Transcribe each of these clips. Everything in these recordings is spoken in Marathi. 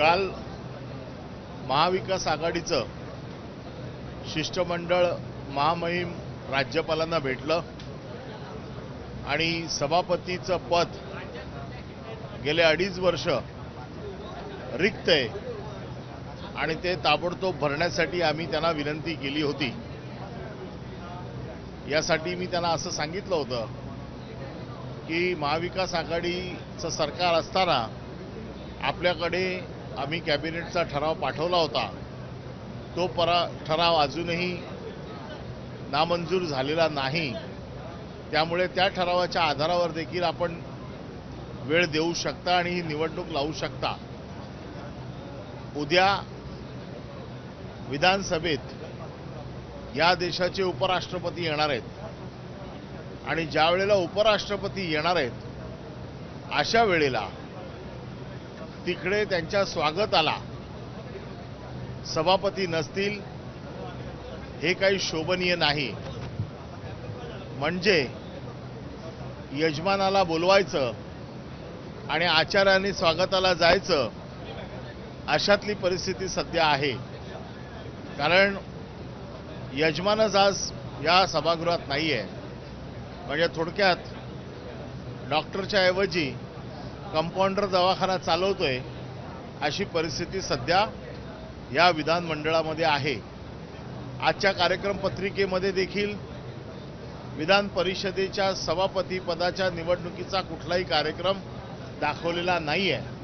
काल महाविकास आघाडीचं शिष्टमंडळ महामहिम राज्यपालांना भेटलं आणि सभापतीचं पद गेले अडीच वर्ष रिक्त आहे आणि ते ताबडतोब भरण्यासाठी आम्ही त्यांना विनंती केली होती. यासाठी मी त्यांना असं सांगितलं होतं की महाविकास आघाडीचं सरकार असताना आपल्याकडे आम्ही कॅबिनेटचा ठराव पाठवला होता. तो परा ठराव अजूनही नामंजूर झालेला नाही. त्यामुळे त्या ठरावाच्या आधारावर देखील आपण वेळ देऊ शकता आणि ही निवडणूक लावू शकता. उद्या विधानसभेत या देशाचे उपराष्ट्रपती येणार आहेत. आणि ज्या वेळेला उपराष्ट्रपती येणार आहेत अशा वेळेला तिकडे त्यांच्या स्वागताला सभापती नसतील हे काही शोभनीय नाही. म्हणजे यजमानाला बोलवायचं आणि आचार्याने स्वागताला जायचं अशातली परिस्थिती सध्या आहे. कारण यजमानच आज या सभागृहात नाही आहे म्हणजे थोडक्यात डॉक्टरच्या ऐवजी कंपाऊंडर दवाखाना चालवतोय अशी परिस्थिती सध्या या विधानमंडळामध्ये आहे. आजच्या कार्यक्रम पत्रिकेमध्ये देखील विधान परिषदेच्या सभापतीपदाच्या निवडणुकीचा कुठलाही कार्यक्रम दाखवलेला नाही आहे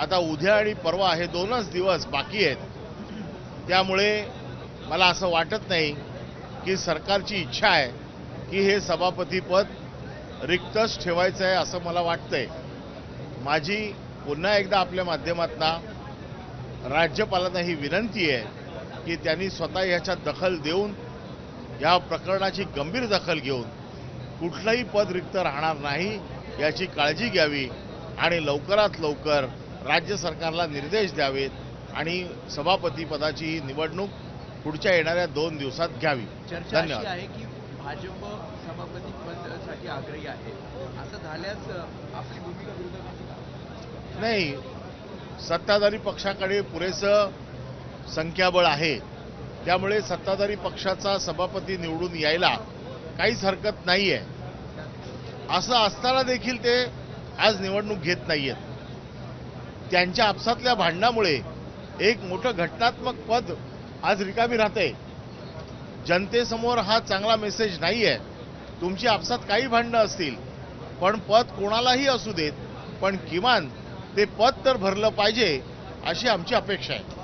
आता उद्या आणि परवा हे दोनच दिवस बाकी आहेत. त्यामुळे मला असं वाटत नाही की सरकारची इच्छा आहे की हे सभापतीपद रिक्तच ठेवायचं आहे असं मला वाटतंय. माझी पुन्हा एकदा आपल्या माध्यमातनं राज्यपालांना ही विनंती आहे की त्यांनी स्वतः ह्याच्यात दखल देऊन या प्रकरणाची गंभीर दखल घेऊन कुठलंही पद रिक्त राहणार नाही याची काळजी घ्यावी आणि लवकरात लवकर राज्य सरकारला निर्देश द्यावेत आणि सभापती पदाची ही निवडणूक पुढच्या येणाऱ्या दोन दिवसात घ्यावी. धन्यवाद. भाजप सभापती पदासाठी आग्रही आहे. असं झाल्यास आपली भूमिका विरोधात नाही सत्ताधारी पक्षाकडे पुरेसं संख्याबळ आहे. त्यामुळे सत्ताधारी पक्षाचा सभापती निवडून यायला काहीच हरकत नाही आहे असं असताना देखील ते आज निवडणूक घेत नाहीयेत. त्यांच्या आपसातल्या भांडणामुळे एक मोठं घटनात्मक पद आज रिकामी राहते जनतेसमोर हा चांगला मेसेज नाही आहे तुमची आपसात काही भांडणं असतील पण पद कोणालाही असू देत पण किमान ते पद तर भरलं पाहिजे अशी आमची अपेक्षा आहे.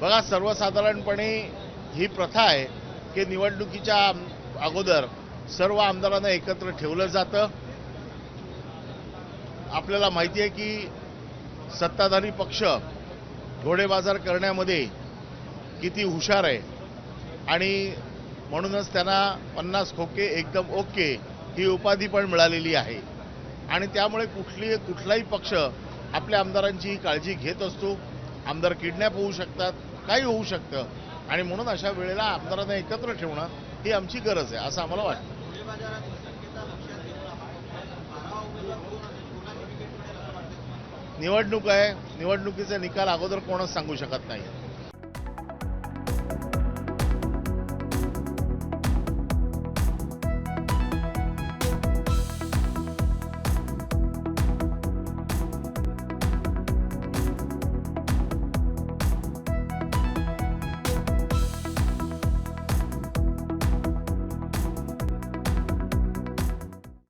बघा सर्वसाधारणपणे ही प्रथा आहे की निवडणुकीच्या अगोदर सर्व आमदारांना एकत्र ठेवलं जातं. आपल्याला माहिती आहे की सत्ताधारी पक्ष घोडेबाजार करण्यामध्ये किती हुशार आहे. आणि म्हणूनच त्यांना पन्नास खोके एकदम ओके ही उपाधी पण मिळालेली आहे. आणि त्यामुळे कुठली कुठलाही पक्ष आपल्या आमदारांची काळजी घेत असतो. आमदार किडनॅप होऊ शकतात काही होऊ शकतं. आणि म्हणून अशा वेळेला आमदारांना एकत्र ठेवणं ही आमची गरज आहे असं आम्हाला वाटतं. निवडणूक आहे. निवडणुकीचे निकाल अगोदर कोणच सांगू शकत नाही.